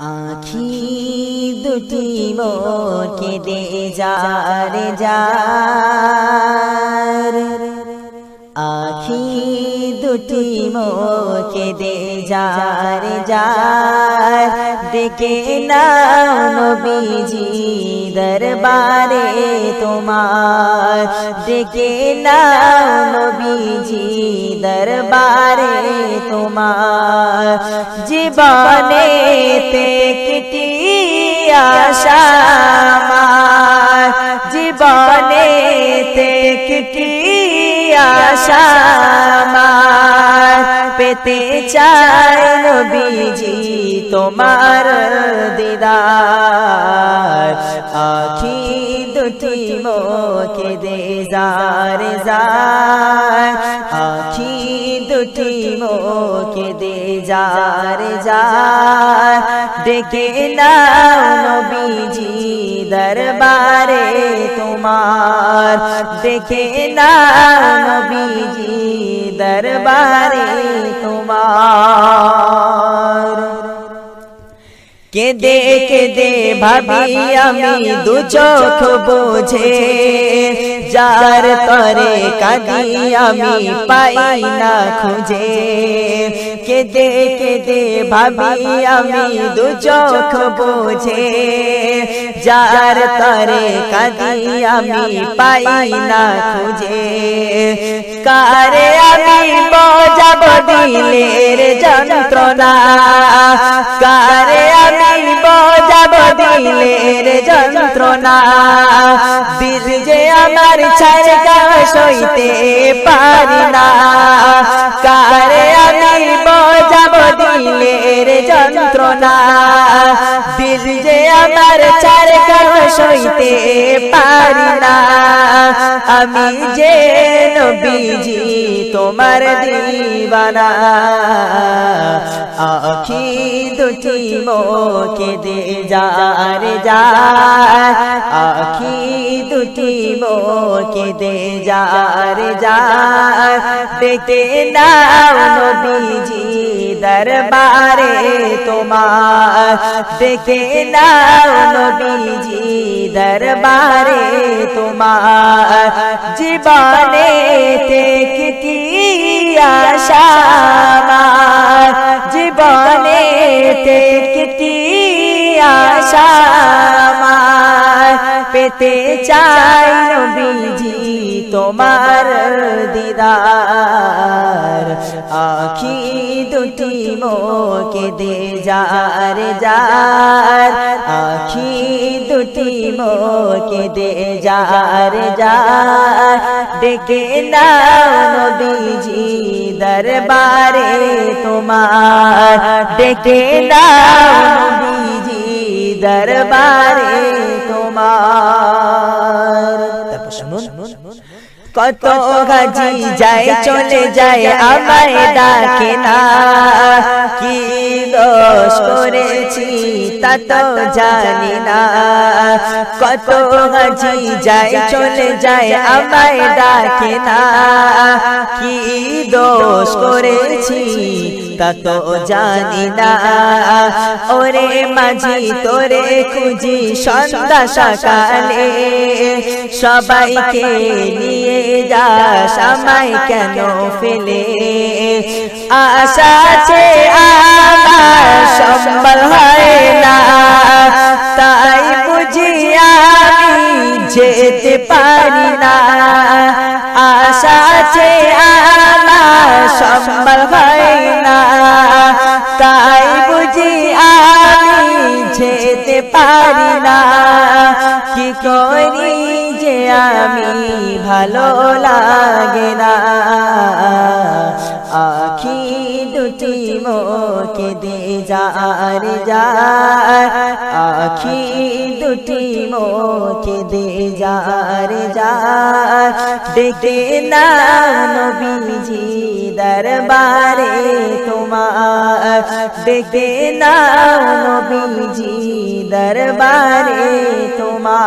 আখি দুটি মোকে দে যার যার আখি দুটি মোকে দে যার যার ডেকে নাও নবীজি দরবারে তোমার। ডেকে নাও নবীজি দরবারে তোমার জীবনে কিটি আশা জীবনে কিটি আশা পেতে চাই নবীজি তোমার দিদার। আখি দুটি মোকে দে যার আখি দুটি মোকে দে যার যার ডেকে নাও নবীজি দরবারে তোমার। দেখে নাও নবীজি দরবারে তোমার। কেদে কেদে ভাবি আমি দু চোখ বোঝে। যার তরে কাঁদি আমি পাই না খুঁজে। কেদে কেদে ভাবি আমি দু চোখ বোঝে। যার তরে কাঁদি আমি পাই না খুঁজে। কারে আমি বজাব দিলের যন্ত্রণা? কারে আমি দিলের যন্ত্রণা। দিল যে আমার ছাড়কা সইতে পারি না। কারে আমি বজাব দিলের যন্ত্রণা। দিল যে আমার ছাড়কা সইতে পারি না। আমি যে নবীজি, তোমার দিবানা। আখি দুটি মোকে দে যার যার। আখি দুটি মোকে দে যার যার। দেখতে নাও নবীজি দরবারে তোমার দেখে নাও নবীজি দরবারে তোমার জীবনে কি আশা জীবনে কি আশা পেতে চাই নবীজি তোমার দিদার। আখি দুটি মোকে দে যার যার। আখি দুটি মোকে দে যার যার। ডেকে নাও নবীজি দরবারে তোমার। ডেকে নাও নবীজি দরবারে তোমার। তারপর শুনুন। কত গাজি যায় চলে যায় আমায় ডাকে না। কি দোষ করেছি তা তো জানি না। কত গাজি যায় চলে যায় আমায় ডাকে না। কি দোষ করেছি তা তো জানি না। ওরে মাঝি তোরে খুঁজি সন্ধ্যা সকালে। সবাইকে নিয়ে যা সময় কেন ফেলে? আশা আছে আমার সম্বল হয় না। তাই বুঝি আমি যেতে পারি না। আশা আমার সম্বল হয় ভালো লাগে না। আখি দুটি মোকে দে যার যার। আখি দুটি মোকে দে যার যার। ডেকে না নবীজি দরবারে তোমার। ডেকে না নবীজি দরবারে তোমার।